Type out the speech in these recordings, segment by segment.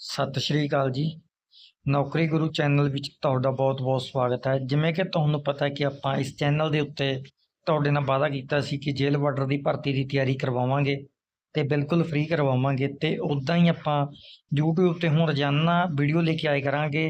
ਸਤਿ ਸ਼੍ਰੀ ਅਕਾਲ ਜੀ। ਨੌਕਰੀ ਗੁਰੂ ਚੈਨਲ ਵਿੱਚ ਤੁਹਾਡਾ ਬਹੁਤ-ਬਹੁਤ ਸਵਾਗਤ ਹੈ। ਜਿਵੇਂ ਕਿ ਤੁਹਾਨੂੰ ਪਤਾ ਹੈ ਕਿ ਆਪਾਂ ਇਸ ਚੈਨਲ ਦੇ ਉੱਤੇ ਤੁਹਾਡੇ ਨਾਲ ਵਾਅਦਾ ਕੀਤਾ ਸੀ ਕਿ ਜੇਲ੍ਹ ਵਾਰਡਰ ਦੀ ਭਰਤੀ ਦੀ ਤਿਆਰੀ ਕਰਵਾਵਾਂਗੇ ਤੇ ਬਿਲਕੁਲ ਫ੍ਰੀ ਕਰਵਾਵਾਂਗੇ ਤੇ ਉਦਾਂ ਹੀ ਆਪਾਂ YouTube ਤੇ ਹੁਣ ਰੋਜ਼ਾਨਾ ਵੀਡੀਓ ਲੈ ਕੇ ਆਏ ਕਰਾਂਗੇ।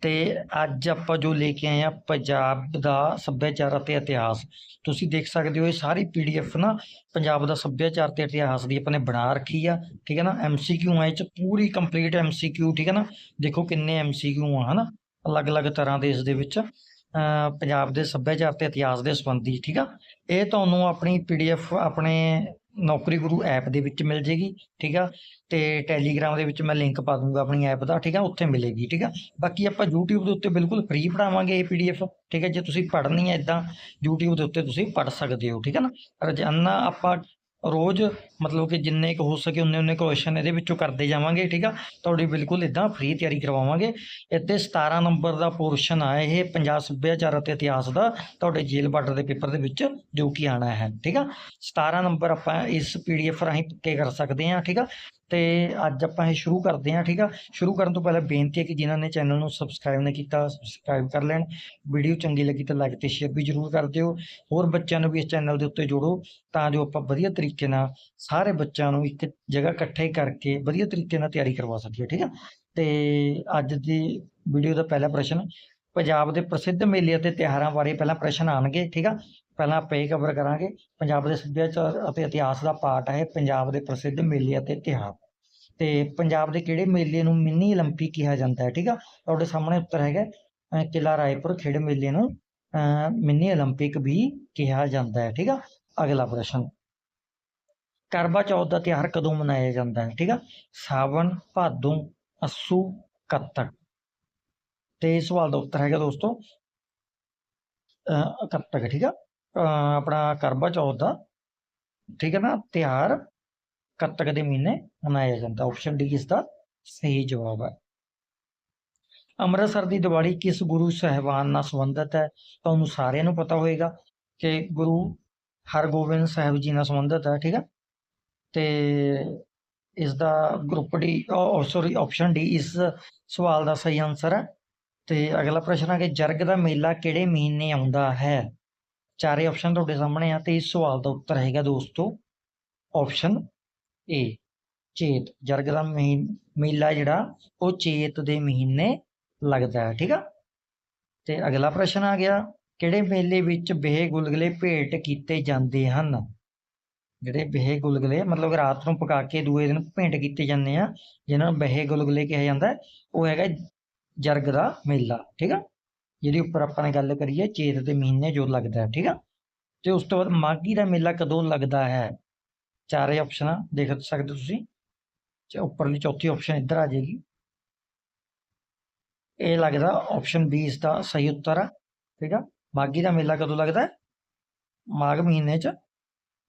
ਤੇ ਅੱਜ ਆਪਾਂ ਜੋ ਲੈ ਕੇ ਆਏ ਆ ਪੰਜਾਬ ਦਾ ਸੱਭਿਆਚਾਰ ਅਤੇ ਇਤਿਹਾਸ, ਤੁਸੀਂ ਦੇਖ ਸਕਦੇ ਹੋ ਇਹ ਸਾਰੀ PDF ਨਾ ਪੰਜਾਬ ਦਾ ਸੱਭਿਆਚਾਰ ਤੇ ਇਤਿਹਾਸ ਦੀ ਆਪਾਂ ਨੇ ਬਣਾ ਰੱਖੀ ਆ, ਠੀਕ ਹੈ ਨਾ? MCQ ਆ ਇਹ ਚ ਪੂਰੀ ਕੰਪਲੀਟ MCQ ਠੀਕ ਹੈ ਨਾ? ਦੇਖੋ ਕਿੰਨੇ MCQ ਆ, ਹਨਾ? ਅਲੱਗ-ਅਲੱਗ ਤਰ੍ਹਾਂ ਦੇ ਇਸ ਦੇ ਵਿੱਚ, ਅਹ ਪੰਜਾਬ ਦੇ ਸੱਭਿਆਚਾਰ ਤੇ ਇਤਿਹਾਸ ਦੇ ਸੰਬੰਧੀ, ਠੀਕ ਆ? ਇਹ ਤੁਹਾਨੂੰ ਆਪਣੀ PDF, ਆਪਣੇ ਨੌਕਰੀ ਗੁਰੂ ਐਪ ਦੇ ਵਿੱਚ ਮਿਲ ਜੇਗੀ, ਠੀਕ ਆ? ਤੇ ਟੈਲੀਗ੍ਰਾਮ ਦੇ ਵਿੱਚ ਮੈਂ ਲਿੰਕ ਪਾ ਦੂੰਗਾ ਆਪਣੀ ਐਪ ਦਾ, ਠੀਕ ਆ? ਉੱਥੇ ਮਿਲੇਗੀ, ਠੀਕ ਆ? ਬਾਕੀ ਆਪਾਂ YouTube ਦੇ ਉੱਤੇ ਬਿਲਕੁਲ ਫ੍ਰੀ ਪੜਾਵਾਂਗੇ ਇਹ PDF, ਠੀਕ ਹੈ ਜੇ ਤੁਸੀਂ ਪੜ੍ਹਨੀ ਹੈ ਇਦਾਂ YouTube ਦੇ ਉੱਤੇ ਤੁਸੀਂ ਪੜ੍ਹ ਸਕਦੇ ਹੋ, ਠੀਕ ਹੈ ਨਾ? ਰੋਜ਼ਾਨਾ ਆਪਾਂ ਰੋਜ਼ ਮਤਲਬ ਕਿ ਜਿੰਨੇ ਕੁ ਹੋ ਸਕੇ ਉਨੇ ਉਨੇ ਕੁਐਸਚਨ ਇਹਦੇ ਵਿੱਚੋਂ ਕਰਦੇ ਜਾਵਾਂਗੇ, ਠੀਕ ਆ? ਤੁਹਾਡੀ ਬਿਲਕੁਲ ਇਦਾਂ ਫ੍ਰੀ ਤਿਆਰੀ ਕਰਵਾਵਾਂਗੇ। ਇੱਥੇ 17 ਨੰਬਰ ਦਾ ਪੋਰਸ਼ਨ ਆ ਇਹ ਪੰਜਾਬ ਸੱਭਿਆਚਾਰ ਅਤੇ ਇਤਿਹਾਸ ਦਾ ਤੁਹਾਡੇ ਜੇਲ੍ਹ ਬਾਰਡਰ ਦੇ ਪੇਪਰ ਦੇ ਵਿੱਚ ਜੋ ਕਿ ਆਣਾ ਹੈ, ਠੀਕ ਆ? 17 ਨੰਬਰ ਆਪਾਂ ਇਸ ਪੀਡੀਐਫ ਰਾਹੀਂ ਪੱਕੇ ਕਰ ਸਕਦੇ ਹਾਂ, ਠੀਕ ਆ? ਤੇ ਅੱਜ ਆਪਾਂ ਇਹ ਸ਼ੁਰੂ ਕਰਦੇ ਹਾਂ, ਠੀਕ ਆ? ਸ਼ੁਰੂ ਕਰਨ ਤੋਂ ਪਹਿਲਾਂ ਬੇਨਤੀ ਹੈ ਕਿ ਜਿਨ੍ਹਾਂ ਨੇ ਚੈਨਲ ਨੂੰ ਸਬਸਕ੍ਰਾਈਬ ਨਹੀਂ ਕੀਤਾ ਸਬਸਕ੍ਰਾਈਬ ਕਰ ਲੈਣ। ਵੀਡੀਓ ਚੰਗੀ ਲੱਗੀ ਤਾਂ ਲਾਈਕ ਤੇ ਸ਼ੇਅਰ ਵੀ ਜ਼ਰੂਰ ਕਰ ਦਿਓ। ਹੋਰ ਬੱਚਿਆਂ ਨੂੰ ਵੀ ਇਸ ਚੈਨਲ ਦੇ ਉੱਤੇ ਜੋੜੋ ਤਾਂ ਜੋ ਆਪਾਂ ਵਧੀਆ ਤਰੀਕੇ ਨਾਲ ਸਾਰੇ ਬੱਚਿਆਂ ਨੂੰ ਇੱਕ ਜਗ੍ਹਾ ਇਕੱਠੇ ਕਰਕੇ ਵਧੀਆ ਤਰੀਕੇ ਨਾਲ ਤਿਆਰੀ ਕਰਵਾ ਸਕੀਏ, ਠੀਕ ਆ? ਤੇ ਅੱਜ ਦੀ ਵੀਡੀਓ ਦਾ ਪਹਿਲਾ ਪ੍ਰਸ਼ਨ, ਪੰਜਾਬ ਦੇ ਪ੍ਰਸਿੱਧ ਮੇਲੇ ਅਤੇ ਤਿਉਹਾਰਾਂ ਬਾਰੇ ਪਹਿਲਾਂ ਪ੍ਰਸ਼ਨ ਆਣਗੇ, ਠੀਕ ਆ? ਪਹਿਲਾਂ ਆਪਾਂ ਇਹ ਕਵਰ ਕਰਾਂਗੇ ਪੰਜਾਬ ਦੇ ਸੱਭਿਆਚਾਰ ਅਤੇ ਇਤਿਹਾਸ ਦਾ ਪਾਰਟ ਹੈ ਪੰਜਾਬ ਦੇ ਪ੍ਰਸਿੱਧ ਮੇਲੇ ਅਤੇ ਤਿਉਹਾਰ ਤੇ ਪੰਜਾਬ ਦੇ ਕਿਹੜੇ ਮੇਲੇ ਨੂੰ ਮਿੰਨੀ 올림픽 ਕਿਹਾ ਜਾਂਦਾ ਹੈ ਠੀਕ ਆ ਤੁਹਾਡੇ ਸਾਹਮਣੇ ਉੱਤਰ ਹੈਗਾ ਅਹ ਕਿਲ੍ਹਾ ਰਾਏਪੁਰ ਖੇਡ ਮੇਲੇ ਨੂੰ ਅਹ ਮਿੰਨੀ 올림픽 ਵੀ ਕਿਹਾ ਜਾਂਦਾ ਹੈ ਠੀਕ ਆ ਅਗਲਾ ਪ੍ਰਸ਼ਨ ਕਰਵਾ ਚੌਥ ਦਾ ਤਿਉਹਾਰ ਕਦੋਂ ਮਨਾਇਆ ਜਾਂਦਾ ਹੈ ਠੀਕ ਆ ਸਾਵਣ ਭਾਦੋਂ ਅੱਸੂ ਕੱਤਕ ਤੇ ਇਸ ਸਵਾਲ ਦਾ ਉੱਤਰ ਹੈਗਾ ਦੋਸਤੋ ਅਹ ਕੱਤਕ ਠੀਕ ਆ ਅਹ ਆਪਣਾ ਕਰਵਾ ਚੌਥ ਦਾ, ਠੀਕ ਹੈ ਨਾ? ਤਿਉਹਾਰ ਕੱਤਕ ਦੇ ਮਹੀਨੇ ਮਨਾਇਆ ਜਾਂਦਾ। ਆਪਸ਼ਨ ਡੀ ਇਸ ਦਾ ਸਹੀ ਜਵਾਬ ਹੈ। ਅੰਮ੍ਰਿਤਸਰ ਦੀ ਦੀਵਾਲੀ ਕਿਸ ਗੁਰੂ ਸਾਹਿਬਾਨ ਨਾਲ ਸੰਬੰਧਿਤ ਹੈ? ਤੁਹਾਨੂੰ ਸਾਰਿਆਂ ਨੂੰ ਪਤਾ ਹੋਏਗਾ ਕਿ ਗੁਰੂ ਹਰਗੋਬਿੰਦ ਸਾਹਿਬ ਜੀ ਨਾਲ ਸੰਬੰਧਿਤ ਹੈ, ਠੀਕ ਹੈ? ਤੇ ਇਸ ਦਾ group D sorry option D ਇਸ ਸਵਾਲ ਦਾ ਸਹੀ ਆਨਸਰ ਹੈ। ਤੇ ਅਗਲਾ ਪ੍ਰਸ਼ਨ ਹੈ ਕਿ ਜਰਗ ਦਾ ਮੇਲਾ ਕਿਹੜੇ ਮਹੀਨੇ ਆਉਂਦਾ ਹੈ? ਚਾਰੇ ਆਪਸ਼ਨ ਤੁਹਾਡੇ ਸਾਹਮਣੇ ਆ ਤੇ ਇਸ ਸਵਾਲ ਦਾ ਉੱਤਰ ਹੈਗਾ ਦੋਸਤੋ ਆਪਸ਼ਨ ਏ ਚੇਤ। ਜਰਗ ਦਾ ਮਹੀ- ਮੇਲਾ ਜਿਹੜਾ, ਉਹ ਚੇਤ ਦੇ ਮਹੀਨੇ ਲੱਗਦਾ ਹੈ, ਠੀਕ ਆ? ਤੇ ਅਗਲਾ ਪ੍ਰਸ਼ਨ ਆ ਗਿਆ, ਕਿਹੜੇ ਮੇਲੇ ਵਿੱਚ ਬੇਹ ਗੁਲਗੁਲੇ ਭੇਟ ਕੀਤੇ ਜਾਂਦੇ ਹਨ? ਜਿਹੜੇ ਬੇਹ ਗੁਲਗੁਲੇ, ਮਤਲਬ ਰਾਤ ਨੂੰ ਪਕਾ ਕੇ ਦੂਏ ਦਿਨ ਭੇਟ ਕੀਤੇ ਜਾਂਦੇ ਆ, ਜਿਹਨਾਂ ਨੂੰ ਬੇਹ ਗੁਲਗੁਲੇ ਕਿਹਾ ਜਾਂਦਾ ਉਹ ਹੈਗਾ ਜਰਗ ਦਾ ਮੇਲਾ, ਠੀਕ ਆ? ਜਿਹਦੇ ਉੱਪਰ ਆਪਾਂ ਨੇ ਗੱਲ ਕਰੀਏ ਚੇਤ ਦੇ ਮਹੀਨੇ ਜੋ ਲੱਗਦਾ ਹੈ, ਠੀਕ ਆ? ਤੇ ਉਸ ਤੋਂ ਬਾਅਦ ਮਾਘੀ ਦਾ ਮੇਲਾ ਕਦੋਂ ਲੱਗਦਾ ਹੈ? ਚਾਰੇ ਆਪਸ਼ਨਾਂ ਦੇਖ ਸਕਦੇ ਤੁਸੀਂ? ਚ ਉੱਪਰਲੀ ਚੌਥੀ ਆਪਸ਼ਨ ਇੱਧਰ ਆ ਜਾਏਗੀ। ਇਹ ਲੱਗਦਾ ਆਪਸ਼ਨ ਬੀ ਇਸ ਦਾ ਸਹੀ ਉੱਤਰ ਆ, ਠੀਕ ਆ? ਮਾਘੀ ਦਾ ਮੇਲਾ ਕਦੋਂ ਲੱਗਦਾ ਹੈ? ਮਾਘ ਮਹੀਨੇ ਚ,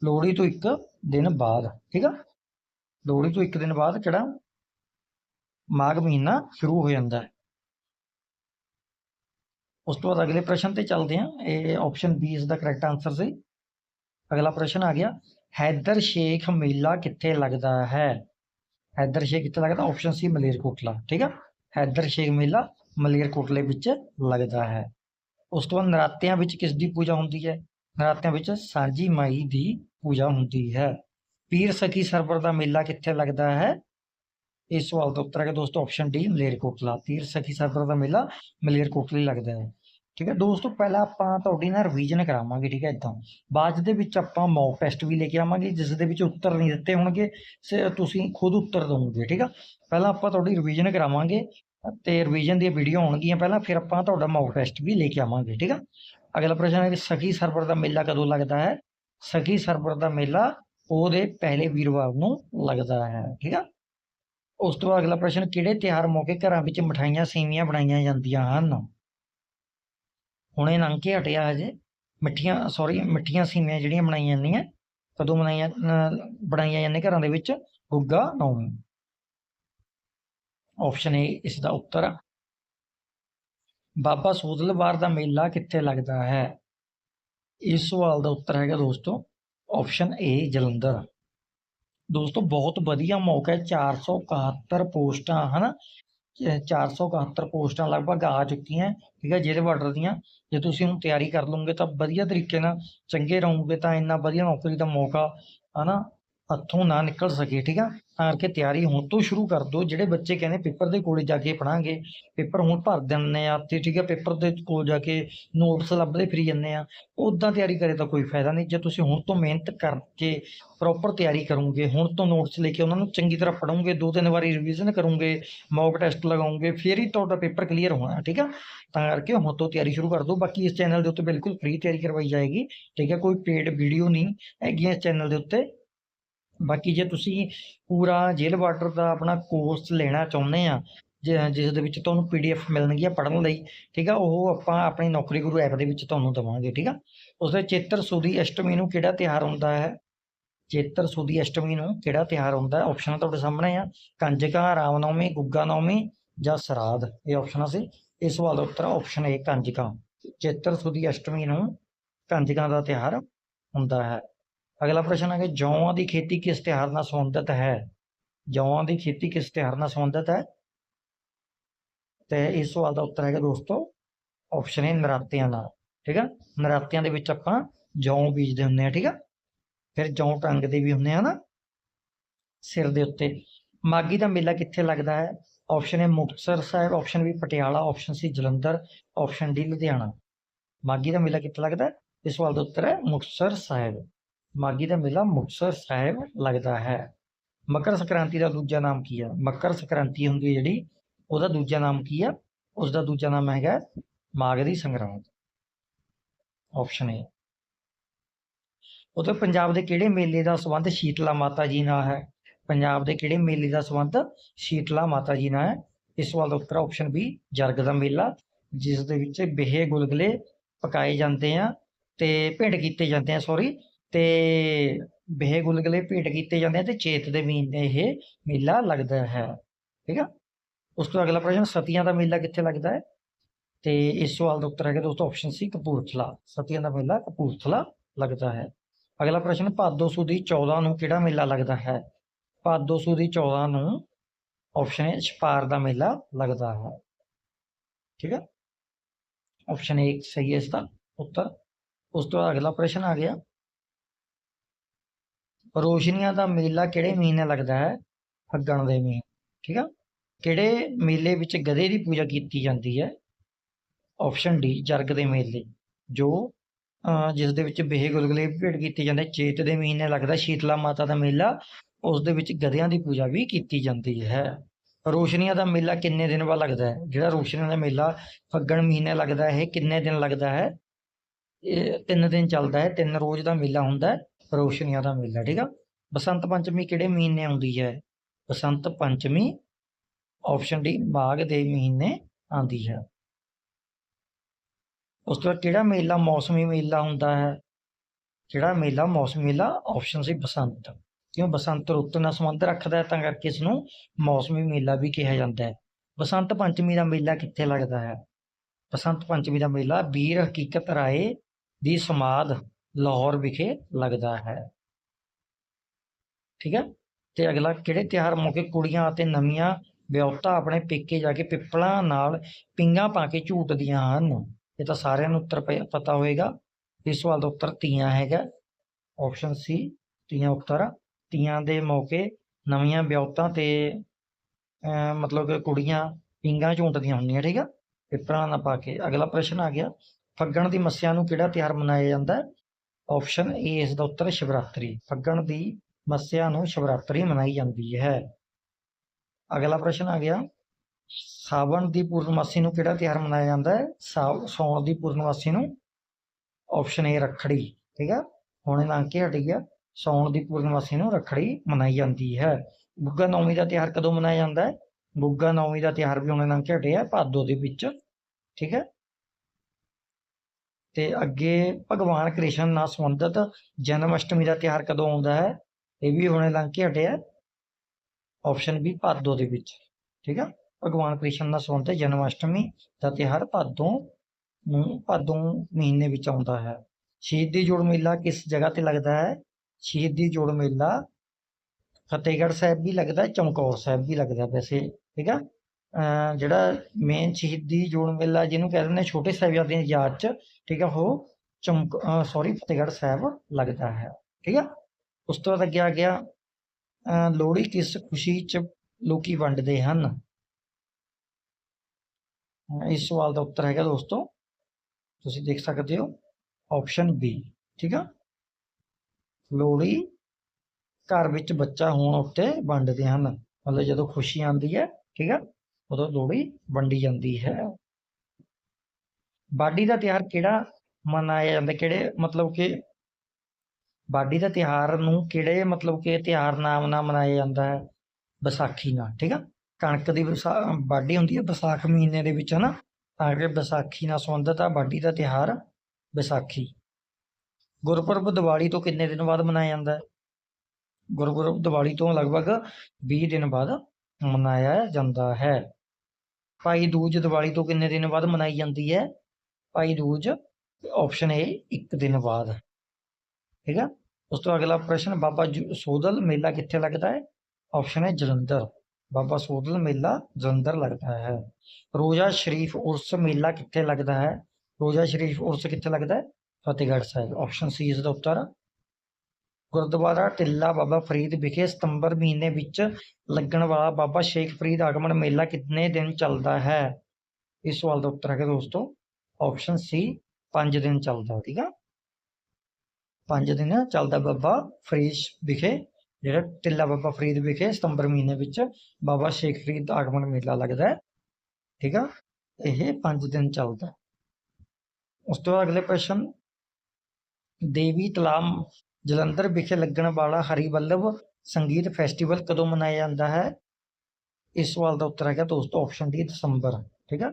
ਲੋਹੜੀ ਤੋਂ ਇੱਕ ਦਿਨ ਬਾਅਦ, ਠੀਕ ਆ? ਲੋਹੜੀ ਤੋਂ ਇੱਕ ਦਿਨ ਬਾਅਦ ਕਿਹੜਾ? ਮਾਘ ਮਹੀਨਾ ਸ਼ੁਰੂ ਹੋ ਜਾਂਦਾ ਹੈ। ਉਸ ਤੋਂ ਬਾਅਦ ਅਗਲੇ ਪ੍ਰਸ਼ਨ ਤੇ ਚੱਲਦੇ ਹਾਂ। ਇਹ ਆਪਸ਼ਨ ਬੀ ਇਸ ਦਾ ਕਰੈਕਟ ਆਨਸਰ ਸੀ। ਅਗਲਾ ਪ੍ਰਸ਼ਨ ਆ ਗਿਆ, ਹੈਦਰ ਸ਼ੇਖ ਮੇਲਾ ਕਿੱਥੇ ਲੱਗਦਾ ਹੈ? ਹੈਦਰ ਸ਼ੇਖ ਕਿੱਥੇ ਲੱਗਦਾ? ਆਪਸ਼ਨ ਸੀ ਮਲੇਰਕੋਟਲਾ, ਠੀਕ ਆ? ਹੈਦਰ ਸ਼ੇਖ ਮੇਲਾ ਮਲੇਰਕੋਟਲੇ ਵਿੱਚ ਲੱਗਦਾ ਹੈ। ਉਸ ਤੋਂ ਬਾਅਦ ਨਰਾਤਿਆਂ ਵਿੱਚ ਕਿਸ ਦੀ ਪੂਜਾ ਹੁੰਦੀ ਹੈ? ਨਰਾਤਿਆਂ ਵਿੱਚ ਸਾਂਝੀ ਮਾਈ ਦੀ ਪੂਜਾ ਹੁੰਦੀ ਹੈ। ਪੀਰ ਸਖੀ ਸਰਵਰ ਦਾ ਮੇਲਾ ਕਿੱਥੇ ਲੱਗਦਾ ਹੈ? ਇਸ ਸਵਾਲ ਦਾ ਉੱਤਰ ਹੈਗਾ ਦੋਸਤੋ ਆਪਸ਼ਨ ਡੀ ਮਲੇਰਕੋਟਲਾ ਪੀਰ ਸਖੀ ਸਰਵਰ ਦਾ ਮੇਲਾ ਮਲੇਰਕੋਟਲਾ ਹੀ ਲੱਗਦਾ ਹੈ। ਠੀਕ ਹੈ, ਦੋਸਤੋ ਪਹਿਲਾਂ ਆਪਾਂ ਤੁਹਾਡੀ ਨਾਲ ਰਿਵੀਜ਼ਨ ਕਰਾਵਾਂਗੇ, ਠੀਕ ਹੈ, ਇਦਾਂ। ਬਾਅਦ ਦੇ ਵਿੱਚ ਆਪਾਂ ਮੌਕ ਟੈਸਟ ਵੀ ਲੈ ਕੇ ਆਵਾਂਗੇ, ਜਿਸ ਦੇ ਵਿੱਚ ਉੱਤਰ ਨਹੀਂ ਦਿੱਤੇ ਹੋਣਗੇ, ਸੇ ਤੁਸੀਂ ਖੁਦ ਉੱਤਰ ਦਿਓਗੇ ਠੀਕ ਆ? ਪਹਿਲਾਂ ਆਪਾਂ ਤੁਹਾਡੀ ਰਿਵੀਜ਼ਨ ਕਰਾਵਾਂਗੇ ਤੇ ਰਿਵੀਜ਼ਨ ਦੀਆਂ ਵੀਡੀਓ ਆਉਣਗੀਆਂ ਪਹਿਲਾਂ, ਫਿਰ ਆਪਾਂ ਤੁਹਾਡਾ ਮੌਕ ਟੈਸਟ ਵੀ ਲੈ ਕੇ ਆਵਾਂਗੇ, ਠੀਕ ਆ? ਅਗਲਾ ਪ੍ਰਸ਼ਨ ਹੈ ਕਿ ਸਖੀ ਸਰਵਰ ਦਾ ਮੇਲਾ ਕਦੋਂ ਲੱਗਦਾ ਹੈ? ਸਖੀ ਸਰਵਰ ਦਾ ਮੇਲਾ ਉਹਦੇ ਪਹਿਲੇ ਵੀਰਵਾਰ ਨੂੰ ਲੱਗਦਾ ਹੈ, ਠੀਕ ਆ? ਉਸ ਤੋਂ ਬਾਅਦ ਅਗਲਾ ਪ੍ਰਸ਼ਨ, ਕਿਹੜੇ ਤਿਉਹਾਰ ਮੌਕੇ ਘਰਾਂ ਵਿੱਚ ਮਠਾਈਆਂ, ਸੇਵੀਆਂ ਬਣਾਈਆਂ ਜਾਂਦੀਆਂ ਹਨ? ਹੁਣੇ ਲੰਘ ਕੇ ਹਟਿਆ ਹਜੇ। ਮਿੱਠੀਆਂ ਸੌਰੀ ਮਿੱਠੀਆਂ, ਸੇਵੀਆਂ ਜਿਹੜੀਆਂ ਬਣਾਈਆਂ ਜਾਂਦੀਆਂ, ਕਦੋਂ ਬਣਾਈਆਂ ਬਣਾਈਆਂ ਜਾਂਦੀਆਂ ਘਰਾਂ ਦੇ ਵਿੱਚ? ਗੁੱਗਾ ਨੌਮੀ ਆਪਸ਼ਨ ਏ ਇਸ ਦਾ ਉੱਤਰ। ਆ। ਬਾਬਾ ਸੋਦਲਵਾਰ ਦਾ ਮੇਲਾ ਕਿੱਥੇ ਲੱਗਦਾ ਹੈ? ਇਸ ਸਵਾਲ ਦਾ ਉੱਤਰ ਹੈਗਾ ਦੋਸਤੋ ਆਪਸ਼ਨ ਏ ਜਲੰਧਰ। ਦੋਸਤੋ, ਬਹੁਤ ਵਧੀਆ ਮੌਕਾ ਹੈ। 471 ਪੋਸਟਾਂ, ਹਨਾ? ਚ- 471 ਪੋਸਟਾਂ ਲਗਭਗ ਆ ਚੁੱਕੀਆਂ ਠੀਕ ਹੈ ਜੇਲ੍ਹ ਬਾਰਡਰ ਦੀਆਂ। ਜੇ ਤੁਸੀਂ ਉਹਨੂੰ ਤਿਆਰੀ ਕਰ ਲਓਗੇ ਤਾਂ ਵਧੀਆ ਤਰੀਕੇ ਨਾਲ, ਚੰਗੇ ਰਹੋਗੇ ਤਾਂ ਇੰਨਾ ਵਧੀਆ ਨੌਕਰੀ ਦਾ ਮੌਕਾ, ਹਨਾ, ਹੱਥੋਂ ਨਾ ਨਿਕਲ ਸਕੇ, ਠੀਕ ਆ? ਤਾਂ ਕਰਕੇ ਤਿਆਰੀ ਹੁਣ ਤੋਂ ਸ਼ੁਰੂ ਕਰ ਦਿਓ। ਜਿਹੜੇ ਬੱਚੇ ਕਹਿੰਦੇ ਪੇਪਰ ਦੇ ਕੋਲੇ ਜਾ ਕੇ ਪੜਾਂਗੇ ਪੇਪਰ ਹੁਣ ਭਰ ਦਿੰਨੇ ਆ ਤੇ ਠੀਕ ਹੈ ਪੇਪਰ ਦੇ ਕੋਲ ਜਾ ਕੇ ਨੋਟਸ ਲੱਭਦੇ ਫਰੀ ਜੰਨੇ ਆ। ਉਦਾਂ ਤਿਆਰੀ ਕਰੇ ਤਾਂ ਕੋਈ ਫਾਇਦਾ ਨਹੀਂ। ਜੇ ਤੁਸੀਂ ਹੁਣ ਤੋਂ ਮਿਹਨਤ ਕਰਕੇ ਪ੍ਰੋਪਰ ਤਿਆਰੀ ਕਰੋਗੇ, ਹੁਣ ਤੋਂ ਨੋਟਸ ਲੈ ਕੇ ਉਹਨਾਂ ਨੂੰ ਚੰਗੀ ਤਰ੍ਹਾਂ ਪੜੋਗੇ ਦੋ ਤਿੰਨ ਵਾਰੀ ਰਿਵੀਜ਼ਨ ਕਰੋਗੇ ਮੌਕ ਟੈਸਟ ਲਗਾਓਗੇ, ਫਿਰ ਹੀ ਤੁਹਾਡਾ ਪੇਪਰ ਕਲੀਅਰ ਹੋਣਾ, ਠੀਕ ਆ? ਤਾਂ ਕਰਕੇ ਹੁਣ ਤੋਂ ਤਿਆਰੀ ਸ਼ੁਰੂ ਕਰ ਦਿਓ। ਬਾਕੀ ਇਸ ਚੈਨਲ ਦੇ ਉੱਤੇ ਬਿਲਕੁਲ ਫ੍ਰੀ ਤਿਆਰੀ ਕਰਵਾਈ ਜਾਏਗੀ, ਠੀਕ ਹੈ ਕੋਈ ਪੇਡ ਵੀਡੀਓ ਨਹੀਂ ਹੈਗੀਆਂ ਇਸ ਚੈਨਲ ਦੇ ਉੱਤੇ। ਬਾਕੀ ਜੇ ਤੁਸੀਂ ਪੂਰਾ ਜੇਲ੍ਹ ਵਾਟਰ ਦਾ ਆਪਣਾ ਕੋਰਸ ਲੈਣਾ ਚਾਹੁੰਦੇ ਆ, ਜਿ- ਜਿਸ ਦੇ ਵਿੱਚ ਤੁਹਾਨੂੰ ਪੀਡੀਐਫ ਮਿਲਣਗੀਆਂ ਪੜ੍ਹਨ ਲਈ, ਠੀਕ ਆ, ਉਹ ਆਪਾਂ ਆਪਣੀ ਨੌਕਰੀ ਗੁਰੂ ਐਪ ਦੇ ਵਿੱਚ ਤੁਹਾਨੂੰ ਦਵਾਂਗੇ, ਠੀਕ ਆ। ਉਸ ਦੇ ਚੇਤਰ ਸੁਦੀ ਅਸ਼ਟਮੀ ਨੂੰ ਕਿਹੜਾ ਤਿਉਹਾਰ ਹੁੰਦਾ ਹੈ? ਚੇਤਰ ਸੁਦੀ ਅਸ਼ਟਮੀ ਨੂੰ ਕਿਹੜਾ ਤਿਉਹਾਰ ਹੁੰਦਾ ਹੈ? ਆਪਸ਼ਨ ਤੁਹਾਡੇ ਸਾਹਮਣੇ ਆ, ਕੰਜਕਾਂ, ਰਾਮਨੌਮੀ ਗੁੱਗਾ ਨੌਮੀ ਜਾਂ ਸਰਾਧ, ਇਹ ਆਪਸ਼ਨ ਸੀ। ਇਸ ਸਵਾਲ ਦਾ ਉੱਤਰ ਆਪਸ਼ਨ ਏ ਕੰਜਕਾਂ। ਚੇਤਰ ਸੁਦੀ ਅਸ਼ਟਮੀ ਨੂੰ ਕੰਜਕਾਂ ਦਾ ਤਿਉਹਾਰ ਹੁੰਦਾ ਹੈ। ਅਗਲਾ ਪ੍ਰਸ਼ਨ ਹੈ ਕਿ ਜੌਆਂ ਦੀ ਖੇਤੀ ਕਿਸ ਤਿਉਹਾਰ ਨਾਲ ਸੰਬੰਧਿਤ ਹੈ? ਜੌਆਂ ਦੀ ਖੇਤੀ ਕਿਸ ਤਿਉਹਾਰ ਨਾਲ ਸੰਬੰਧਿਤ ਹੈ? ਤੇ ਇਸ ਸਵਾਲ ਦਾ ਉੱਤਰ ਹੈਗਾ ਦੋਸਤੋ ਆਪਸ਼ਨ ਹੈ ਨਰਾਤਿਆਂ ਨਾਲ, ਠੀਕ ਹੈ ਨਰਾਤਿਆਂ ਦੇ ਵਿੱਚ ਆਪਾਂ ਜੌਂ ਬੀਜਦੇ ਹੁੰਦੇ ਆ ਠੀਕ ਆ? ਫਿਰ ਜੌਂ ਟੰਗਦੇ ਵੀ ਹੁੰਦੇ ਆ ਨਾ, ਸਿਰ ਦੇ ਉੱਤੇ। ਮਾਗੀ ਦਾ ਮੇਲਾ ਕਿੱਥੇ ਲੱਗਦਾ ਹੈ? ਆਪਸ਼ਨ ਹੈ Muktsar Sahib option B Patiala option C Jalandhar option D Ludhiana. Maghi ਦਾ ਮੇਲਾ ਕਿੱਥੇ ਲੱਗਦਾ ਇਸ ਸਵਾਲ ਦਾ ਉੱਤਰ ਹੈ ਮੁਕਤਸਰ ਸਾਹਿਬ। ਮਾਗੀ ਦਾ ਮੇਲਾ ਮੁਕਤਸਰ ਸਾਹਿਬ ਲੱਗਦਾ ਹੈ। ਮਕਰ ਸੰਕ੍ਰਾਂਤੀ ਦਾ ਦੂਜਾ ਨਾਮ ਕੀ ਹੈ ਮਕਰ ਸੰਕ੍ਰਾਂਤੀ ਹੁੰਦੀ ਹੈ ਜਿਹੜੀ, ਉਹਦਾ ਦੂਜਾ ਨਾਮ ਕੀ ਆ? ਉਸ ਦਾ ਦੂਜਾ ਨਾਮ ਹੈਗਾ ਮਾਘ ਦੀ ਸੰਗਰਾਂਦ। ਆਪਸ਼ਨ ਏ ਉਦੋਂ ਪੰਜਾਬ ਦੇ ਕਿਹੜੇ ਮੇਲੇ ਦਾ ਸੰਬੰਧ ਸ਼ੀਤਲਾ ਮਾਤਾ ਜੀ ਨਾਲ ਹੈ? ਪੰਜਾਬ ਦੇ ਕਿਹੜੇ ਮੇਲੇ ਦਾ ਸੰਬੰਧ ਸ਼ੀਤਲਾ ਮਾਤਾ ਜੀ ਨਾਲ ਹੈ? ਇਸ ਸਵਾਲ ਦਾ ਉੱਤਰ ਆਪਸ਼ਨ ਬੀ ਜਰਗ ਦਾ ਮੇਲਾ, ਜਿਸ ਦੇ ਵਿੱਚ ਬਿਹੇ ਗੁਲਗੁਲੇ ਪਕਾਏ ਜਾਂਦੇ ਆ ਤੇ ਭੇਂਟ ਕੀਤੇ ਜਾਂਦੇ ਆ ਸੌਰੀ ਤੇ ਬਿਹੇ ਗੁਲਗੁਲੇ ਭੇਟ ਕੀਤੇ ਜਾਂਦੇ ਆ ਤੇ ਚੇਤ ਦੇ ਮਹੀਨੇ ਇਹ ਮੇਲਾ ਲੱਗਦਾ ਹੈ। ਠੀਕ ਆ? ਉਸ ਤੋਂ ਅਗਲਾ ਪ੍ਰਸ਼ਨ, ਸਤੀਆਂ ਦਾ ਮੇਲਾ ਕਿੱਥੇ ਲੱਗਦਾ ਹੈ? ਤੇ ਇਸ ਸਵਾਲ ਦਾ ਉੱਤਰ ਹੈਗਾ ਦੋਸਤੋ ਆਪਸ਼ਨ ਸੀ ਕਪੂਰਥਲਾ। ਸਤੀਆਂ ਦਾ ਮੇਲਾ ਕਪੂਰਥਲਾ ਲੱਗਦਾ ਹੈ। ਅਗਲਾ ਪ੍ਰਸ਼ਨ, ਭਾਦੋ ਸੁਦੀ 14 ਨੂੰ ਕਿਹੜਾ ਮੇਲਾ ਲੱਗਦਾ ਹੈ? ਭਾਦੋ ਸੁਦੀ 14 ਨੂੰ ਆਪਸ਼ਨ ਹੈ ਛਪਾਰ ਦਾ ਮੇਲਾ ਲੱਗਦਾ ਹੈ। ਠੀਕ ਹੈ ਆਪਸ਼ਨ 1 ਸਹੀ ਹੈ ਇਸ ਦਾ ਉੱਤਰ। ਉਸ ਤੋਂ ਬਾਅਦ ਅਗਲਾ ਪ੍ਰਸ਼ਨ ਆ ਗਿਆ। ਰੋਸ਼ਨੀਆਂ ਦਾ ਮੇਲਾ ਕਿਹੜੇ ਮਹੀਨੇ ਲੱਗਦਾ ਹੈ? ਫੱਗਣ ਦੇ ਮਹੀਨੇ ਠੀਕ ਆ? ਕਿਹੜੇ ਮੇਲੇ ਵਿੱਚ ਗਧੇ ਦੀ ਪੂਜਾ ਕੀਤੀ ਜਾਂਦੀ ਹੈ? ਆਪਸ਼ਨ ਡੀ ਜਰਗ ਦੇ ਮੇਲੇ ਜੋ ਜਿਸ ਦੇ ਵਿੱਚ ਬੇਹ ਗੁਲਗੁਲੇ ਭੇਟ ਕੀਤੇ ਜਾਂਦੇ ਚੇਤ ਦੇ ਮਹੀਨੇ ਲੱਗਦਾ ਸ਼ੀਤਲਾ ਮਾਤਾ ਦਾ ਮੇਲਾ ਉਸ ਦੇ ਵਿੱਚ ਗਧਿਆਂ ਦੀ ਪੂਜਾ ਵੀ ਕੀਤੀ ਜਾਂਦੀ ਹੈ। ਰੋਸ਼ਨੀਆਂ ਦਾ ਮੇਲਾ ਕਿੰਨੇ ਦਿਨ ਬਾਅਦ ਲੱਗਦਾ ਹੈ? ਜਿਹੜਾ ਰੋਸ਼ਨੀਆਂ ਦਾ ਮੇਲਾ ਫੱਗਣ ਮਹੀਨੇ ਲੱਗਦਾ ਹੈ ਇਹ ਕਿੰਨੇ ਦਿਨ ਲੱਗਦਾ ਹੈ? ਇਹ ਤਿੰਨ ਦਿਨ ਚੱਲਦਾ ਹੈ ਤਿੰਨ ਰੋਜ਼ ਦਾ ਮੇਲਾ ਹੁੰਦਾ ਹੈ। ਰੋਸ਼ਨੀਆਂ ਦਾ ਮੇਲਾ, ਠੀਕ ਆ? ਬਸੰਤ ਪੰਚਮੀ ਕਿਹੜੇ ਮਹੀਨੇ ਆਉਂਦੀ ਹੈ? ਬਸੰਤ ਪੰਚਮੀ ਆਪਸ਼ਨ ਡੀ ਮਾਘ ਦੇ ਮਹੀਨੇ ਆਉਂਦੀ ਹੈ। ਉਸ ਤੋਂ ਬਾਅਦ ਕਿਹੜਾ ਮੇਲਾ, ਮੌਸਮੀ ਮੇਲਾ ਹੁੰਦਾ ਹੈ? ਕਿਹੜਾ ਮੇਲਾ, ਮੌਸਮੀ ਮੇਲਾ? Option C Basant. ਕਿਉਂ ਬਸੰਤ ਰੁੱਤ ਨਾਲ ਸੰਬੰਧ ਰੱਖਦਾ ਹੈ, ਤਾਂ ਕਰਕੇ ਇਸ ਨੂੰ ਮੌਸਮੀ ਮੇਲਾ ਵੀ ਕਿਹਾ ਜਾਂਦਾ ਹੈ। ਬਸੰਤ ਪੰਚਮੀ ਦਾ ਮੇਲਾ ਕਿੱਥੇ ਲੱਗਦਾ ਹੈ? ਬਸੰਤ ਪੰਚਮੀ ਦਾ ਮੇਲਾ ਵੀਰ ਹਕੀਕਤ ਰਾਏ ਦੀ ਸਮਾਧ ਲਾਹੌਰ ਵਿਖੇ ਲੱਗਦਾ ਹੈ। ਠੀਕ ਹੈ? ਤੇ ਅਗਲਾ, ਕਿਹੜੇ ਤਿਉਹਾਰ ਮੌਕੇ ਕੁੜੀਆਂ ਅਤੇ ਨਵੀਆਂ ਵਿਆਹੁਤਾ ਆਪਣੇ ਪੇਕੇ ਜਾ ਕੇ ਪਿੱਪਲਾਂ ਨਾਲ ਪਿੰਗਾ ਪਾ ਕੇ ਝੂਟਦੀਆਂ ਹਨ? ਇਹ ਤਾਂ ਸਾਰਿਆਂ ਨੂੰ ਉੱਤਰ ਪ- ਪਤਾ ਹੋਏਗਾ। ਇਸ ਸਵਾਲ ਦਾ ਉੱਤਰ ਤੀਆਂ ਹੈਗਾ। ਆਪਸ਼ਨ ਸੀ ਤੀਆਂ ਉੱਤਰ। ਤੀਆਂ ਦੇ ਮੌਕੇ ਨਵੀਆਂ ਵਿਆਹੁਤਾਂ ਤੇ, ਅਹ, ਮਤਲਬ ਕਿ ਕੁੜੀਆਂ ਪਿੰਗਾ ਝੂਟਦੀਆਂ ਹੁੰਦੀਆਂ, ਠੀਕ ਆ? ਪਿੱਪਲਾਂ ਨਾਲ ਪਾ ਕੇ। ਅਗਲਾ ਪ੍ਰਸ਼ਨ ਆ ਗਿਆ, ਫੱਗਣ ਦੀ ਮੱਸਿਆ ਨੂੰ ਕਿਹੜਾ ਤਿਉਹਾਰ ਮਨਾਇਆ ਜਾਂਦਾ? ਹੈ ਆਪਸ਼ਨ ਏ ਇਸ ਦਾ ਉੱਤਰ ਸ਼ਿਵਰਾਤਰੀ। ਫੱਗਣ ਦੀ ਮੱਸਿਆ ਨੂੰ ਸ਼ਿਵਰਾਤਰੀ ਮਨਾਈ ਜਾਂਦੀ ਹੈ। ਅਗਲਾ ਪ੍ਰਸ਼ਨ ਆ ਗਿਆ। ਸਾਵਣ ਦੀ ਪੂਰਨਮਾਸੀ ਨੂੰ ਕਿਹੜਾ ਤਿਉਹਾਰ ਮਨਾਇਆ ਜਾਂਦਾ ਹੈ? ਸਾ- ਸਾਉਣ ਦੀ ਪੂਰਨਮਾਸੀ ਨੂੰ ਆਪਸ਼ਨ ਏ ਰੱਖੜੀ, ਠੀਕ ਆ? ਹੁਣੇ ਲੰਘ ਕੇ ਹਟੀ ਗਿਆ। ਸਾਉਣ ਦੀ ਪੂਰਨਮਾਸੀ ਨੂੰ ਰੱਖੜੀ ਮਨਾਈ ਜਾਂਦੀ ਹੈ। ਗੁੱਗਾ ਨੌਮੀ ਦਾ ਤਿਉਹਾਰ ਕਦੋਂ ਮਨਾਇਆ ਜਾਂਦਾ ਹੈ? ਗੁੱਗਾ ਨੌਮੀ ਦਾ ਤਿਉਹਾਰ ਵੀ ਹੁਣੇ ਲੰਘ ਕੇ ਹਟਿਆ ਭਾਦੋ ਦੇ ਵਿੱਚ, ਠੀਕ ਹੈ? ਤੇ ਅੱਗੇ ਭਗਵਾਨ ਕ੍ਰਿਸ਼ਨ ਨਾਲ ਸੰਬੰਧਿਤ ਜਨਮ ਅਸ਼ਟਮੀ ਦਾ ਤਿਉਹਾਰ ਕਦੋਂ ਆਉਂਦਾ ਹੈ, ਇਹ ਵੀ ਹੁਣੇ ਲੰਘ ਕੇ ਹਟਿਆ ਆਪਸ਼ਨ ਵੀ ਭਾਦੋ ਦੇ ਵਿੱਚ, ਠੀਕ ਆ? ਭਗਵਾਨ ਕ੍ਰਿਸ਼ਨ ਨਾਲ ਸੰਬੰਧਿਤ ਜਨਮ ਅਸ਼ਟਮੀ ਦਾ ਤਿਉਹਾਰ ਭਾਦੋ ਨੂੰ, ਭਾਦੋ ਮਹੀਨੇ ਵਿੱਚ ਆਉਂਦਾ ਹੈ। ਸ਼ਹੀਦੀ ਜੋੜ ਮੇਲਾ ਕਿਸ ਜਗ੍ਹਾ ਤੇ ਲੱਗਦਾ ਹੈ? ਸ਼ਹੀਦੀ ਜੋੜ ਮੇਲਾ ਫਤਿਹਗੜ੍ਹ ਸਾਹਿਬ ਵੀ ਲੱਗਦਾ ਚਮਕੌਰ ਸਾਹਿਬ ਵੀ ਲੱਗਦਾ ਵੈਸੇ, ਠੀਕ ਆ? ਜਿਹੜਾ ਮੇਨ ਸ਼ਹੀਦੀ ਜੋੜ ਮੇਲਾ ਜਿਹਨੂੰ ਕਹਿੰਦੇ ਨੇ ਛੋਟੇ ਸਾਹਿਬਜ਼ਾਦਿਆਂ ਦੀ ਯਾਦ ਚ, ਠੀਕ ਆ, ਉਹ ਚਮਕ ਸੌਰੀ ਫਤਿਹਗੜ੍ਹ ਸਾਹਿਬ ਲੱਗਦਾ ਹੈ, ਠੀਕ ਹੈ ਉਸ ਤੋਂ ਬਾਅਦ ਅੱਗੇ ਆ ਗਿਆ ਲੋਹੜੀ ਕਿਸ ਖੁਸ਼ੀ ਚ ਲੋਕੀ ਵੰਡਦੇ ਹਨ? ਇਸ ਸਵਾਲ ਦਾ ਉੱਤਰ ਹੈਗਾ ਦੋਸਤੋ, ਤੁਸੀਂ ਦੇਖ ਸਕਦੇ ਹੋ ਆਪਸ਼ਨ ਬੀ ਠੀਕ ਆ? ਲੋਹੜੀ ਘਰ ਵਿੱਚ ਬੱਚਾ ਹੋਣ ਉੱਤੇ ਵੰਡਦੇ ਹਨ, ਮਤਲਬ ਜਦੋਂ ਖੁਸ਼ੀ ਆਉਂਦੀ ਹੈ, ਠੀਕ ਆ? ਉਦੋਂ ਲੋਹੜੀ ਵੰਡੀ ਜਾਂਦੀ ਹੈ। ਬਾਡੀ ਦਾ ਤਿਉਹਾਰ ਕਿਹੜਾ ਮਨਾਇਆ ਜਾਂਦਾ? ਕਿਹੜੇ ਮਤਲਬ ਕਿ ਬਾਡੀ ਦਾ ਤਿਉਹਾਰ ਨੂੰ ਕਿਹੜੇ ਮਤਲਬ ਕਿ ਤਿਉਹਾਰ ਨਾਮ ਨਾਲ ਮਨਾਇਆ ਜਾਂਦਾ ਹੈ? ਵਿਸਾਖੀ ਨਾਲ, ਠੀਕ ਆ? ਕਣਕ ਦੀ ਵਿਸਾ- ਵਾਢੀ ਹੁੰਦੀ ਹੈ ਵਿਸਾਖ ਮਹੀਨੇ ਦੇ ਵਿੱਚ, ਹਨਾ? ਤਾਂ ਕਿ ਵਿਸਾਖੀ ਨਾਲ ਸੰਬੰਧਿਤ ਆ ਬਾਡੀ ਦਾ ਤਿਉਹਾਰ ਵਿਸਾਖੀ। ਗੁਰਪੁਰਬ ਦੀਵਾਲੀ ਤੋਂ ਕਿੰਨੇ ਦਿਨ ਬਾਅਦ ਮਨਾਇਆ ਜਾਂਦਾ ਹੈ? ਗੁਰਪੁਰਬ ਦੀਵਾਲੀ ਤੋਂ ਲਗਭਗ 20 ਦਿਨ ਬਾਅਦ ਮਨਾਇਆ ਜਾਂਦਾ ਹੈ। ਭਾਈ ਦੂਜ ਦੀਵਾਲੀ ਤੋਂ ਕਿੰਨੇ ਦਿਨ ਬਾਅਦ ਮਨਾਈ ਜਾਂਦੀ ਹੈ? ਭਾਈ ਦੂਜ ਆਪਸ਼ਨ ਏ ਇੱਕ ਦਿਨ ਬਾਅਦ। ਠੀਕ ਹੈ ਉਸ ਤੋਂ ਅਗਲਾ ਪ੍ਰਸ਼ਨ, ਬਾਬਾ ਜੁ- ਸੋਦਲ ਮੇਲਾ ਕਿੱਥੇ ਲੱਗਦਾ ਹੈ? ਆਪਸ਼ਨ ਹੈ ਜਲੰਧਰ। ਬਾਬਾ ਸੋਦਲ ਮੇਲਾ ਜਲੰਧਰ ਲੱਗਦਾ ਹੈ। ਰੋਜ਼ਾ ਸ਼ਰੀਫ ਉਰਸ ਮੇਲਾ ਕਿੱਥੇ ਲੱਗਦਾ ਹੈ? ਰੋਜ਼ਾ ਸ਼ਰੀਫ ਉਰਸ ਕਿੱਥੇ ਲੱਗਦਾ ਹੈ? ਫਤਿਹਗੜ੍ਹ ਸਾਹਿਬ। ਆਪਸ਼ਨ ਸੀ ਇਸ ਦਾ ਉੱਤਰ। ਗੁਰਦੁਆਰਾ ਟਿੱਲਾ ਬਾਬਾ ਫਰੀਦ ਵਿਖੇ ਸਤੰਬਰ ਮਹੀਨੇ ਵਿੱਚ ਲੱਗਣ ਵਾਲਾ ਬਾਬਾ ਸ਼ੇਖ ਫਰੀਦ ਆਗਮਨ ਮੇਲਾ ਕਿੰਨੇ ਦਿਨ ਚੱਲਦਾ ਹੈ? ਇਸ ਸਵਾਲ ਦਾ ਉੱਤਰ ਹੈਗਾ ਦੋਸਤੋ ਆਪਸ਼ਨ ਸੀ 5 ਦਿਨ ਚੱਲਦਾ, ਠੀਕ ਆ? 5 ਦਿਨ ਚੱਲਦਾ ਬਾਬਾ ਫਰੀਦ ਵਿਖੇ, ਜਿਹੜਾ ਟਿੱਲਾ ਬਾਬਾ ਫਰੀਦ ਵਿਖੇ ਸਤੰਬਰ ਮਹੀਨੇ ਵਿੱਚ ਬਾਬਾ ਸ਼ੇਖ ਫਰੀਦ ਆਗਮਨ ਮੇਲਾ ਲੱਗਦਾ ਹੈ, ਠੀਕ ਆ? ਇਹ 5 ਦਿਨ ਚੱਲਦਾ ਉਸ ਤੋਂ ਬਾਅਦ ਅਗਲੇ ਪ੍ਰਸ਼ਨ, ਦੇਵੀ ਤਲਾਮ ਜਲੰਧਰ ਵਿਖੇ ਲੱਗਣ ਵਾਲਾ ਹਰੀ ਵੱਲਭ ਸੰਗੀਤ ਫੈਸਟੀਵਲ ਕਦੋਂ ਮਨਾਇਆ ਜਾਂਦਾ ਹੈ? ਇਸ ਸਵਾਲ ਦਾ ਉੱਤਰ ਹੈਗਾ ਦੋਸਤੋ ਆਪਸ਼ਨ ਡੀ ਦਸੰਬਰ, ਠੀਕ ਆ?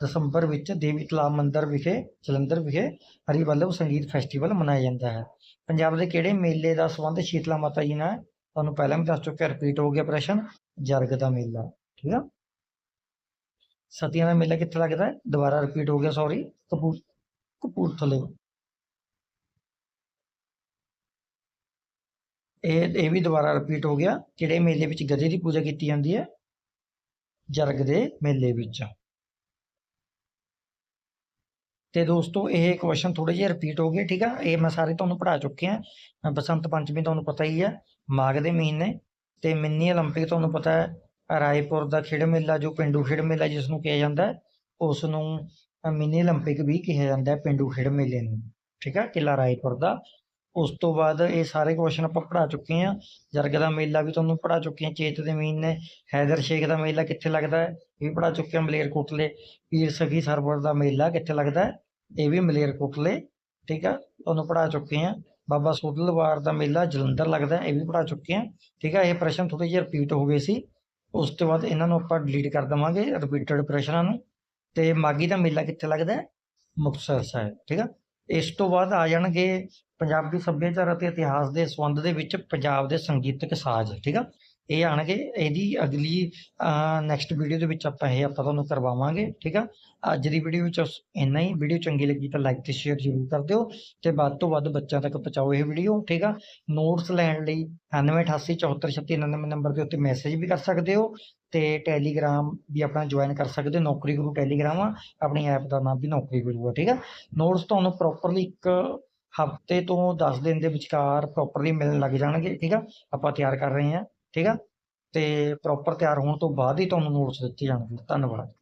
ਦਸੰਬਰ ਵਿੱਚ ਦੇਵੀ ਤਲਾਬ ਮੰਦਿਰ ਵਿਖੇ, ਜਲੰਧਰ ਵਿਖੇ ਹਰੀ ਵੱਲਭ ਸੰਗੀਤ ਫੈਸਟੀਵਲ ਮਨਾਇਆ ਜਾਂਦਾ ਹੈ। ਪੰਜਾਬ ਦੇ ਕਿਹੜੇ ਮੇਲੇ ਦਾ ਸੰਬੰਧ ਸ਼ੀਤਲਾ ਮਾਤਾ ਜੀ ਨਾਲ? ਤੁਹਾਨੂੰ ਪਹਿਲਾਂ ਵੀ ਦੱਸ ਚੁੱਕਿਆ ਰਿਪੀਟ ਹੋ ਗਿਆ ਪ੍ਰਸ਼ਨ, ਜਰਗ ਦਾ ਮੇਲਾ, ਠੀਕ ਆ? ਸਤੀਆਂ ਦਾ ਮੇਲਾ ਕਿੱਥੇ ਲੱਗਦਾ ਹੈ? ਦੁਬਾਰਾ ਰਿਪੀਟ ਹੋ ਗਿਆ ਸੌਰੀ ਕਪੂਰ ਕਪੂਰਥਲੇ। ਇਹ ਇਹ ਵੀ ਦੁਬਾਰਾ ਰਿਪੀਟ ਹੋ ਗਿਆ ਕਿਹੜੇ ਮੇਲੇ ਵਿੱਚ ਗਧੇ ਦੀ ਪੂਜਾ ਕੀਤੀ ਜਾਂਦੀ ਹੈ ਜਰਗ ਦੇ ਮੇਲੇ ਵਿੱਚ ਤੇ ਦੋਸਤੋ ਇਹ ਕੁਐਸਚਨ ਥੋੜੇ ਜਿਹਾ ਰਿਪੀਟ ਹੋ ਗਏ ਠੀਕ ਆ ਇਹ ਮੈਂ ਸਾਰੇ ਤੁਹਾਨੂੰ ਪੜ੍ਹਾ ਚੁੱਕੇ ਆ ਅ, ਬਸੰਤ ਪੰਚਮੀ ਤੁਹਾਨੂੰ ਪਤਾ ਹੀ ਹੈ ਮਾਘ ਦੇ ਮਹੀਨੇ ਤੇ ਮਿੰਨੀ 올림픽 ਤੁਹਾਨੂੰ ਪਤਾ ਹੈ ਰਾਏਪੁਰ ਦਾ ਖੇਡ ਮੇਲਾ ਜੋ ਪਿੰਡੂ ਖੇਡ ਮੇਲਾ ਜਿਸ ਨੂੰ ਕਿਹਾ ਜਾਂਦਾ ਹੈ ਉਸ ਨੂੰ ਅ, ਮਿੰਨੀ 올림픽 ਵੀ ਕਿਹਾ ਜਾਂਦਾ ਹੈ ਪਿੰਡੂ ਖੇਡ ਮੇਲੇ ਨੂੰ ਠੀਕ ਆ ਕਿਲਾ ਰਾਏਪੁਰ ਦਾ ਉਸ ਤੋਂ ਬਾਅਦ ਇਹ ਸਾਰੇ ਕੁਐਸਚਨ ਆਪਾਂ ਪੜ੍ਹਾ ਚੁੱਕੇ ਹਾਂ। ਜਰਗ ਦਾ ਮੇਲਾ ਵੀ ਤੁਹਾਨੂੰ ਪੜ੍ਹਾ ਚੁੱਕੇ ਹਾਂ। ਚੇਤ ਦੇ ਮੀਨ ਨੇ, ਹੈਦਰ ਸ਼ੇਖ ਦਾ ਮੇਲਾ ਕਿੱਥੇ ਲੱਗਦਾ ਹੈ, ਇਹ ਵੀ ਪੜ੍ਹਾ ਚੁੱਕੇ ਹਾਂ ਮਲੇਰਕੋਟਲੇ। ਪੀਰ ਸਖੀ ਸਰਵਰ ਦਾ ਮੇਲਾ ਕਿੱਥੇ ਲੱਗਦਾ ਹੈ, ਇਹ ਵੀ ਮਲੇਰਕੋਟਲੇ, ਠੀਕ ਆ? ਤੁਹਾਨੂੰ ਪੜ੍ਹਾ ਚੁੱਕੇ ਹਾਂ। ਬਾਬਾ ਸੋਢਲਵਾਰ ਦਾ ਮੇਲਾ ਜਲੰਧਰ ਲੱਗਦਾ ਇਹ ਵੀ ਪੜ੍ਹਾ ਚੁੱਕੇ ਹਾਂ, ਠੀਕ ਆ? ਇਹ ਪ੍ਰਸ਼ਨ ਥੋੜੇ ਜਿਹੇ ਰਿਪੀਟ ਹੋ ਗਏ ਸੀ। ਉਸ ਤੋਂ ਬਾਅਦ ਇਹਨਾਂ ਨੂੰ ਆਪਾਂ ਡਿਲੀਟ ਕਰ ਦੇਵਾਂਗੇ ਰਿਪੀਟਡ ਪ੍ਰਸ਼ਨਾਂ ਨੂੰ। ਤੇ ਮਾਗੀ ਦਾ ਮੇਲਾ ਕਿੱਥੇ ਲੱਗਦਾ ਮੁਕਤਸਰ ਸਾਹਿਬ, ਠੀਕ ਆ? ਇਸ ਤੋਂ ਬਾਅਦ ਆ ਜਾਣਗੇ ਪੰਜਾਬੀ ਸੱਭਿਆਚਾਰ ਅਤੇ ਇਤਿਹਾਸ ਦੇ ਸੰਬੰਧ ਦੇ ਵਿੱਚ ਪੰਜਾਬ ਦੇ ਸੰਗੀਤਕ ਸਾਜ਼, ਠੀਕ ਆ? ਇਹ ਆਣਗੇ, ਇਹਦੀ ਅਗਲੀ ਨੈਕਸਟ ਵੀਡੀਓ ਦੇ ਵਿੱਚ ਆਪਾਂ ਇਹ ਆਪਾਂ ਤੁਹਾਨੂੰ ਕਰਵਾਵਾਂਗੇ, ਠੀਕ ਆ? ਅੱਜ ਦੀ ਵੀਡੀਓ ਵਿੱਚ ਇੰਨਾ ਹੀ ਵੀਡੀਓ ਚੰਗੀ ਲੱਗੀ ਤਾਂ ਲਾਈਕ ਤੇ ਸ਼ੇਅਰ ਜ਼ਰੂਰ ਕਰ ਦਿਓ ਤੇ ਵੱਧ ਤੋਂ ਵੱਧ ਬੱਚਿਆਂ ਤੱਕ ਪਹੁੰਚਾਓ ਇਹ ਵੀਡੀਓ ਠੀਕ ਆ? ਨੋਟਸ ਲੈਣ ਲਈ 9888743699 ਨੰਬਰ ਦੇ ਉੱਤੇ ਮੈਸੇਜ ਵੀ ਕਰ ਸਕਦੇ ਹੋ ਤੇ ਟੈਲੀਗ੍ਰਾਮ ਵੀ ਆਪਣਾ ਜੁਆਇਨ ਕਰ ਸਕਦੇ ਹੋ ਨੌਕਰੀ ਗੁਰੂ ਟੈਲੀਗ੍ਰਾਮ ਆ, ਆਪਣੀ ਐਪ ਦਾ ਨਾਮ ਵੀ ਨੌਕਰੀ ਗੁਰੂ ਆ, ਠੀਕ ਆ? ਨੋਟਸ ਤੁਹਾਨੂੰ ਪ੍ਰੋਪਰਲੀ ਇੱਕ ਹਫ਼ਤੇ ਤੋਂ 10 ਦਿਨ ਦੇ ਵਿਚਕਾਰ ਪ੍ਰੋਪਰਲੀ ਮਿਲਣ ਲੱਗ ਜਾਣਗੇ, ਠੀਕ ਆ? ਆਪਾਂ ਤਿਆਰ ਕਰ ਰਹੇ ਹਾਂ, ਠੀਕ ਆ? ਤੇ ਪ੍ਰੋਪਰ ਤਿਆਰ ਹੋਣ ਤੋਂ ਬਾਅਦ ਹੀ ਤੁਹਾਨੂੰ ਨੋਟਸ ਦਿੱਤੇ ਜਾਣਗੇ। ਧੰਨਵਾਦ।